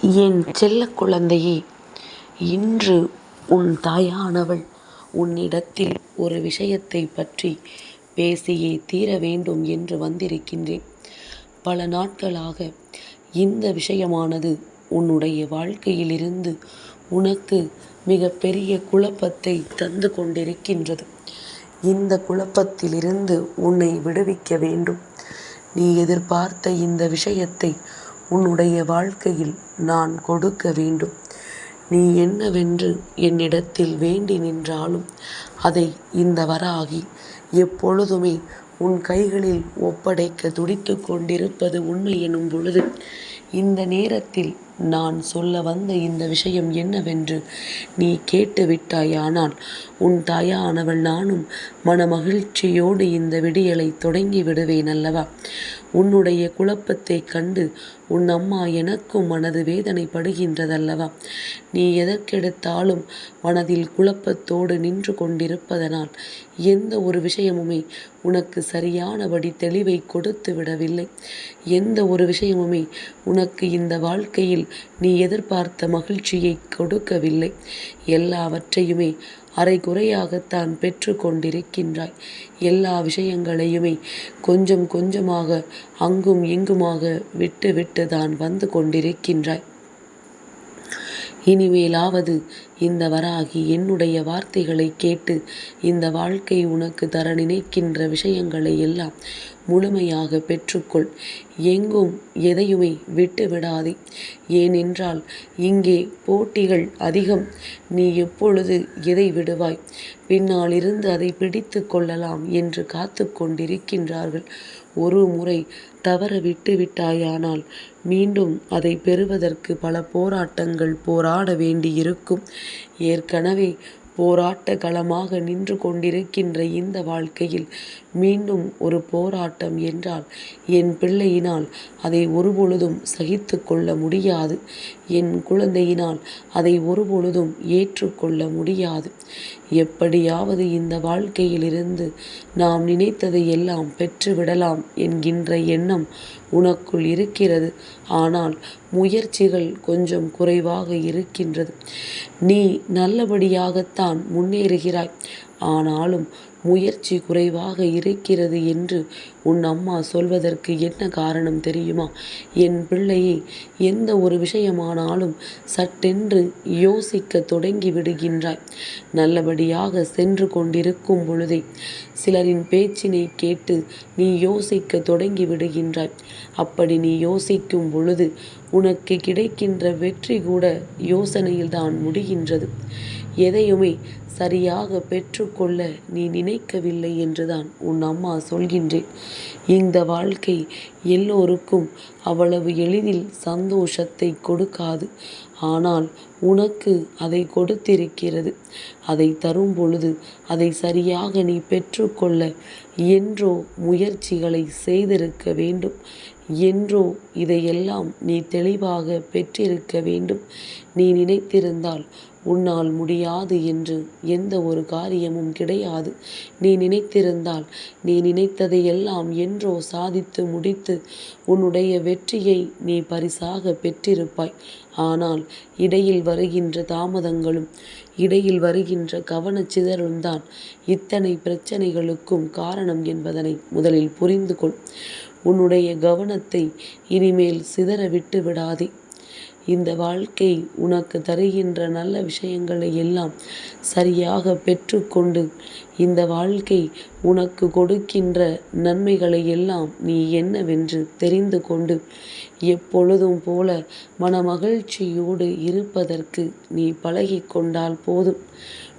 என் செல்ல குழந்தையே இன்று உன் தாயானவள் உன்னிடத்தில் ஒரு விஷயத்தை பற்றி பேசியே தீர வேண்டும் என்று வந்திருக்கின்றேன். பல நாட்களாக இந்த விஷயமானது உன்னுடைய வாழ்க்கையிலிருந்து உனக்கு மிகப்பெரிய குழப்பத்தை தந்து கொண்டிருக்கின்றது. இந்த குழப்பத்திலிருந்து உன்னை விடுவிக்க வேண்டும். நீ எதிர்பார்த்த இந்த விஷயத்தை உன்னுடைய வாழ்க்கையில் நான் கொடுக்க வேண்டும். நீ என்னவென்று என்னிடத்தில் வேண்டி நின்றாலும் அதை இந்த வராகி எப்பொழுதுமே உன் கைகளில் ஒப்படைக்க துடித்து கொண்டிருப்பது உண்மை எனும் பொழுது இந்த நேரத்தில் நான் சொல்ல வந்த இந்த விஷயம் என்னவென்று நீ கேட்டு விட்டாயானால் உன் தாயானவள் நானும் மனமகிழ்ச்சியோடு இந்த விடியலை தொடங்கி விடுவேன் அல்லவா? உன்னுடைய குழப்பத்தைக் கண்டு உன் அம்மா எனக்கும் மனது வேதனைப்படுகின்றதல்லவா? நீ எதற்கெடுத்தாலும் மனதில் குழப்பத்தோடு நின்று கொண்டிருப்பதனால் எந்த ஒரு விஷயமுமே உனக்கு சரியானபடி தெளிவை கொடுத்து விடவில்லை. எந்த ஒரு விஷயமுமே உனக்கு இந்த வாழ்க்கையில் நீ எதிர்பார்த்த மகிழ்ச்சியை கொடுக்கவில்லை. எல்லாவற்றையுமே அரைகுறையாகத்தான் பெற்று கொண்டிருக்கின்றாய் எல்லா விஷயங்களையுமே கொஞ்சம் கொஞ்சமாக அங்கும் இங்குமாக விட்டு விட்டு தான் வந்து கொண்டிருக்கின்றாய். இனிமேலாவது இந்த வராகி என்னுடைய வார்த்தைகளை கேட்டு இந்த வாழ்க்கை உனக்கு தர நினைக்கின்ற விஷயங்களை எல்லாம் முழுமையாக பெற்றுக்கொள். எங்கும் எதையுமே விட்டுவிடாதே ஏனென்றால் இங்கே போட்டிகள் அதிகம். நீ எப்பொழுது எதை விடுவாய்? பின்னால் இருந்து அதை பிடித்து கொள்ளலாம் என்று காத்து கொண்டிருக்கின்றார்கள். ஒரு முறை தவற விட்டு விட்டாயானால் மீண்டும் அதை பெறுவதற்கு பல போராட்டங்கள் போராட வேண்டியிருக்கும். ஏற்கனவே போராட்ட களமாக நின்று கொண்டிருக்கின்ற இந்த வாழ்க்கையில் மீண்டும் ஒரு போராட்டம் என்றால் என் பிள்ளையினால் அதை ஒருபொழுதும் சகித்து கொள்ள முடியாது. என் குழந்தையினால் அதை ஒருபொழுதும் ஏற்றுக்கொள்ள முடியாது. எப்படியாவது இந்த வாழ்க்கையிலிருந்து நாம் நினைத்ததை எல்லாம் பெற்றுவிடலாம் என்கின்ற எண்ணம் உனக்குள் இருக்கிறது. ஆனால் முயற்சிகள் கொஞ்சம் குறைவாக இருக்கின்றது. நீ நல்லபடியாகத்தான் முன்னேறுகிறாய். ஆனாலும் முயற்சி குறைவாக இருக்கிறது என்று உன் அம்மா சொல்வதற்கு என்ன காரணம் தெரியுமா? என் பிள்ளையை எந்த ஒரு விஷயமானாலும் சட்டென்று யோசிக்க தொடங்கி விடுகின்றாய். நல்லபடியாக சென்று கொண்டிருக்கும் பொழுதே சிலரின் பேச்சினை கேட்டு நீ யோசிக்க தொடங்கி விடுகின்றாய். அப்படி நீ யோசிக்கும் பொழுது உனக்கு கிடைக்கின்ற வெற்றி கூட யோசனையில்தான் முடிகின்றது. எதையுமே சரியாக பெற்றுக்கொள்ள நீ நினைக்கவில்லை என்றுதான் உன் அம்மா சொல்கின்றேன். இந்த வாழ்க்கை எல்லோருக்கும் அவ்வளவு எளிதில் சந்தோஷத்தை கொடுக்காது. ஆனால் உனக்கு அதை கொடுத்திருக்கிறது. அதை தரும் பொழுது அதை சரியாக நீ பெற்றுக்கொள்ள என்றோ முயற்சிகளை செய்திருக்க வேண்டும். என்றோ இதையெல்லாம் நீ தெளிவாக பெற்றிருக்க வேண்டும். நீ நினைத்திருந்தால் உன்னால் முடியாது என்று எந்த ஒரு காரியமும் கிடையாது. நீ நினைத்திருந்தால் நீ நினைத்ததை எல்லாம் என்றோ சாதித்து முடித்து உன்னுடைய வெற்றியை நீ பரிசாக பெற்றிருப்பாய். ஆனால் இடையில் வருகின்ற தாமதங்களும் இடையில் வருகின்ற கவனச்சிதறலும் தான் இத்தனை பிரச்சனைகளுக்கும் காரணம் என்பதனை முதலில் புரிந்து கொள் உன்னுடைய கவனத்தை இனிமேல் சிதற விட்டு விடாதே இந்த வாழ்க்கை உனக்கு தருகின்ற நல்ல விஷயங்களை எல்லாம் சரியாக பெற்றுக்கொண்டு இந்த வாழ்க்கை உனக்கு கொடுக்கின்ற நன்மைகளை எல்லாம் நீ என்னவென்று தெரிந்து கொண்டு எப்பொழுதும் போல மனமகிழ்ச்சியோடு இருப்பதற்கு நீ பழகி கொண்டால் போதும்.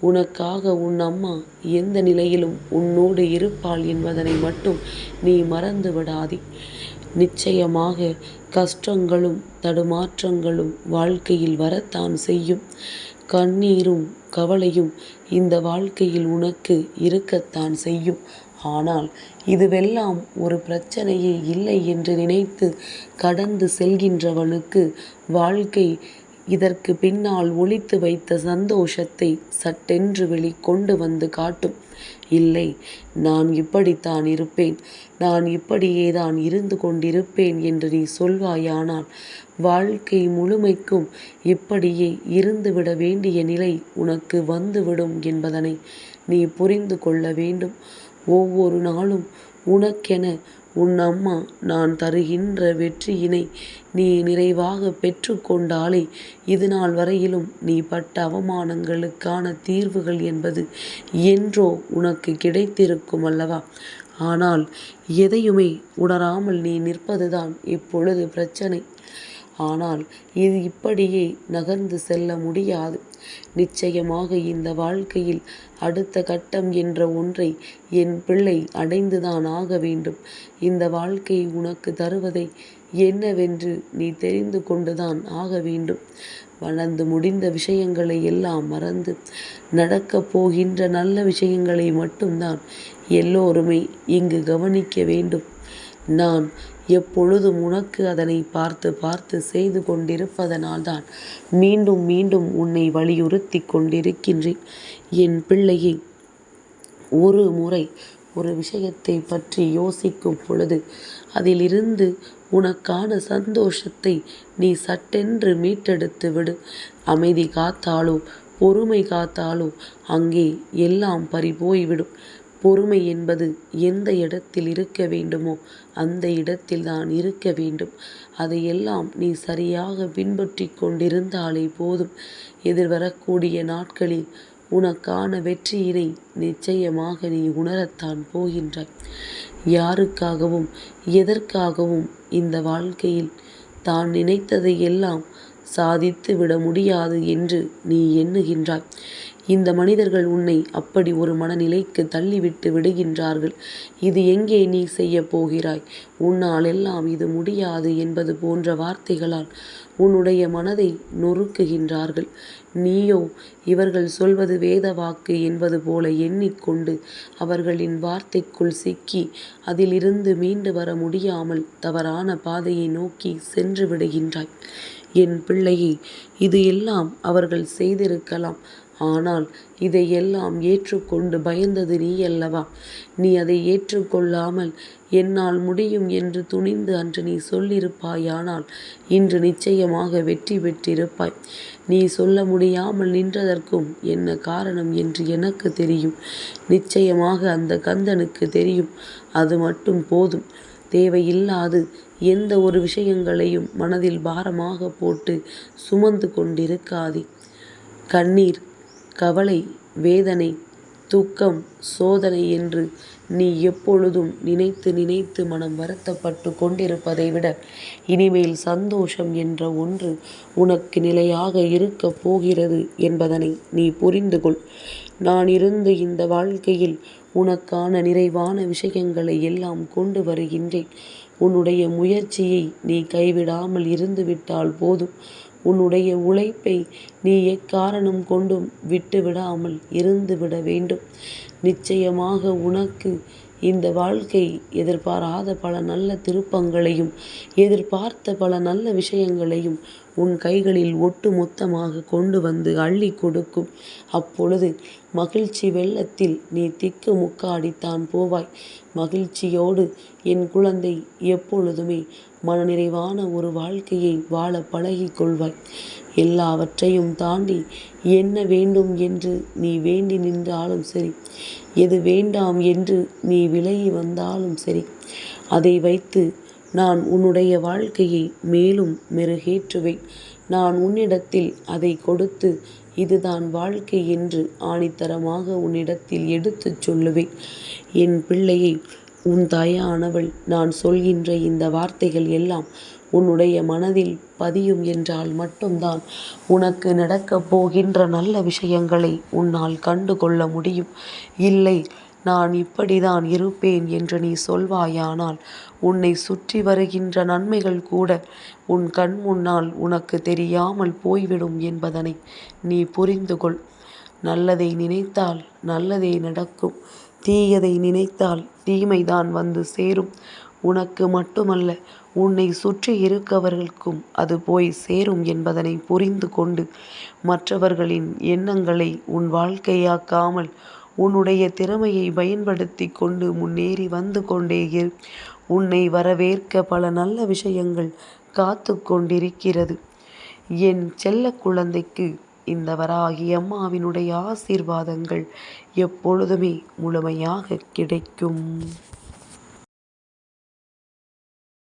உனக்காக உன் அம்மா எந்த நிலையிலும் உன்னோடு இருப்பாள் என்பதனை மட்டும் நீ மறந்து விடாதே நிச்சயமாக கஷ்டங்களும் தடுமாற்றங்களும் வாழ்க்கையில் வரத்தான் செய்யும். கண்ணீரும் கவலையும் இந்த வாழ்க்கையில் உனக்கு இருக்கத்தான் செய்யும். ஆனால் இதுவெல்லாம் ஒரு பிரச்சனையே இல்லை என்று நினைத்து கடந்து செல்கின்றவனுக்கு வாழ்க்கை இதற்கு பின்னால் ஒளித்து வைத்த சந்தோஷத்தை சட்டென்று வெளிக்கொண்டு வந்து காட்டும். இல்லை நான் இப்படித்தான் இருப்பேன் நான் இப்படியே தான் இருந்து கொண்டிருப்பேன் என்று நீ சொல்வாயானால் வாழ்க்கை முழுமைக்கும் இப்படியே இருந்துவிட வேண்டிய நிலை உனக்கு வந்துவிடும் என்பதனை நீ புரிந்து கொள்ள வேண்டும். ஒவ்வொரு நாளும் உனக்கென உன் அம்மா நான் தருகின்ற வெற்றியினை நீ நிறைவாகப் பெற்றுக்கொண்டாலே இது இதுநாள் வரையிலும் நீ பட்ட அவமானங்களுக்கான தீர்வுகள் என்பது என்றோ உனக்கு கிடைத்திருக்கும் அல்லவா? ஆனால் எதையுமே உணராமல் நீ நிற்பதுதான் இப்பொழுது பிரச்சனை. ஆனால் இது இப்படியே நகர்ந்து செல்ல முடியாது. நிச்சயமாக இந்த வாழ்க்கையில் அடுத்த கட்டம் என்ற ஒன்றை என் பிள்ளை அடைந்துதான் ஆக வேண்டும். இந்த வாழ்க்கை உனக்கு தருவதை என்னவென்று நீ தெரிந்து கொண்டுதான் ஆக வேண்டும். வளர்ந்து முடிந்த விஷயங்களை எல்லாம் மறந்து நடக்கப் போகின்ற நல்ல விஷயங்களை மட்டும்தான் எல்லோருமே இங்கு கவனிக்க வேண்டும். நான் எப்பொழுதும் உனக்கு அதனை பார்த்து பார்த்து செய்து கொண்டிருப்பதனால்தான் மீண்டும் மீண்டும் உன்னை வலியுறுத்தி கொண்டிருக்கின்றேன். என் பிள்ளையை ஒரு முறை ஒரு விஷயத்தை பற்றி யோசிக்கும் பொழுது அதிலிருந்து உனக்கான சந்தோஷத்தை நீ சட்டென்று மீட்டெடுத்து விடு. அமைதி காத்தாலோ பொறுமை காத்தாலோ அங்கே எல்லாம் பறிபோய்விடும். பொறுமை என்பது எந்த இடத்தில் இருக்க வேண்டுமோ அந்த இடத்தில் தான் இருக்க வேண்டும். அதையெல்லாம் நீ சரியாக பின்பற்றி கொண்டிருந்தாலே போதும். எதிர்வரக்கூடிய நாட்களில் உனக்கான வெற்றியினை நிச்சயமாக நீ உணரத்தான் போகின்றாய். யாருக்காகவும் எதற்காகவும் இந்த வாழ்க்கையில் தான் நினைத்ததை எல்லாம் சாதித்து விட முடியாது என்று நீ எண்ணுகின்றாய். இந்த மனிதர்கள் உன்னை அப்படி ஒரு மனநிலைக்கு தள்ளிவிட்டு விடுகின்றார்கள். இது எங்கே நீ செய்யப் போகிறாய்? உன்னால் எல்லாம் இது முடியாது என்பது போன்ற வார்த்தைகளால் உன்னுடைய மனதை நொறுக்குகின்றார்கள். நீயோ இவர்கள் சொல்வது வேத வாக்கு என்பது போல எண்ணிக்கொண்டு அவர்களின் வார்த்தைக்குள் சிக்கி அதிலிருந்து மீண்டு வர முடியாமல் தவறான பாதையை நோக்கி சென்று விடுகின்றாய். என் பிள்ளையே இது எல்லாம் அவர்கள் செய்திருக்கலாம். ஆனால் இதையெல்லாம் ஏற்றுக்கொண்டு பயந்தது நீ அல்லவா நீ அதை ஏற்றுக்கொள்ளாமல் என்னால் முடியும் என்று துணிந்து அன்று நீ சொல்லியிருப்பாயானால் இன்று நிச்சயமாக வெற்றி பெற்றிருப்பாய். நீ சொல்ல முடியாமல் நின்றதற்கும் என்ன காரணம் என்று எனக்கு தெரியும். நிச்சயமாக அந்த கந்தனுக்கு தெரியும். அது மட்டும் போதும். தேவையில்லாது எந்த ஒரு விஷயங்களையும் மனதில் பாரமாக போட்டு சுமந்து கொண்டிருக்காதே. கண்ணீர் கவலை வேதனை துக்கம் சோதனை என்று நீ எப்பொழுதும் நினைத்து நினைத்து மனம் வருத்தப்பட்டு கொண்டிருப்பதை விட இனிமேல் சந்தோஷம் என்ற ஒன்று உனக்கு நிலையாக இருக்கப் போகிறது என்பதனை நீ புரிந்து கொள். நான் இருந்து இந்த வாழ்க்கையில் உனக்கான நிறைவான விஷயங்களை எல்லாம் கொண்டு வருகின்றேன். உன்னுடைய முயற்சியை நீ கைவிடாமல் இருந்துவிட்டால் போதும். உன்னுடைய உழைப்பை நீ எக்காரணம் கொண்டும் விட்டுவிடாமல் இருந்துவிட வேண்டும். நிச்சயமாக உனக்கு இந்த வாழ்க்கை எதிர்பாராத பல நல்ல திருப்பங்களையும் எதிர்பார்த்த பல நல்ல விஷயங்களையும் உன் கைகளில் ஒட்டு மொத்தமாக கொண்டு வந்து அள்ளிக் கொடுக்கும். அப்பொழுது மகிழ்ச்சி வெள்ளத்தில் நீ திக்கு முக்காடித்தான் போவாய். மகிழ்ச்சியோடு என் குழந்தை எப்பொழுதுமே மனநிறைவான ஒரு வாழ்க்கையை வாழ பழகிக் கொள்வாய். எல்லாவற்றையும் தாண்டி என்ன வேண்டும் என்று நீ வேண்டி நின்றாலும் சரி எது வேண்டாம் என்று நீ விலகி வந்தாலும் சரி அதை வைத்து நான் உன்னுடைய வாழ்க்கையை மேலும் மெருகேற்றுவேன். நான் உன்னிடத்தில் அதை கொடுத்து இதுதான் வாழ்க்கை என்று ஆணித்தரமாக உன்னிடத்தில் எடுத்துச் சொல்லுவேன். என் பிள்ளையை உன் தாயானவள் நான் சொல்கின்ற இந்த வார்த்தைகள் எல்லாம் உன்னுடைய மனதில் பதியும் என்றால் மட்டும்தான் உனக்கு நடக்கப் போகின்ற நல்ல விஷயங்களை உன்னால் கண்டு கொள்ள முடியும். இல்லை நான் இப்படிதான் இருப்பேன் என்று நீ சொல்வாயானால் உன்னை சுற்றி வருகின்ற நன்மைகள் கூட உன் கண் முன்னால் உனக்கு தெரியாமல் போய்விடும் என்பதனை நீ புரிந்து கொள். நல்லதை நினைத்தால் நல்லதே நடக்கும். தீயதை நினைத்தால் தீமைதான் வந்து சேரும். உனக்கு மட்டுமல்ல உன்னை சுற்றி இருக்கவர்களுக்கும் அது போய் சேரும் என்பதனை புரிந்து கொண்டு மற்றவர்களின் எண்ணங்களை உன் வாழ்க்கையாக்காமல் உன்னுடைய திறமையை பயன்படுத்தி கொண்டு முன்னேறி வந்து கொண்டே இரு. உன்னை வரவேற்க பல நல்ல விஷயங்கள் காத்து கொண்டிருக்கிறது. என் செல்ல குழந்தைக்கு இந்த வராகி அம்மாவினுடைய ஆசீர்வாதங்கள் எப்பொழுதுமே முழுமையாக கிடைக்கும்.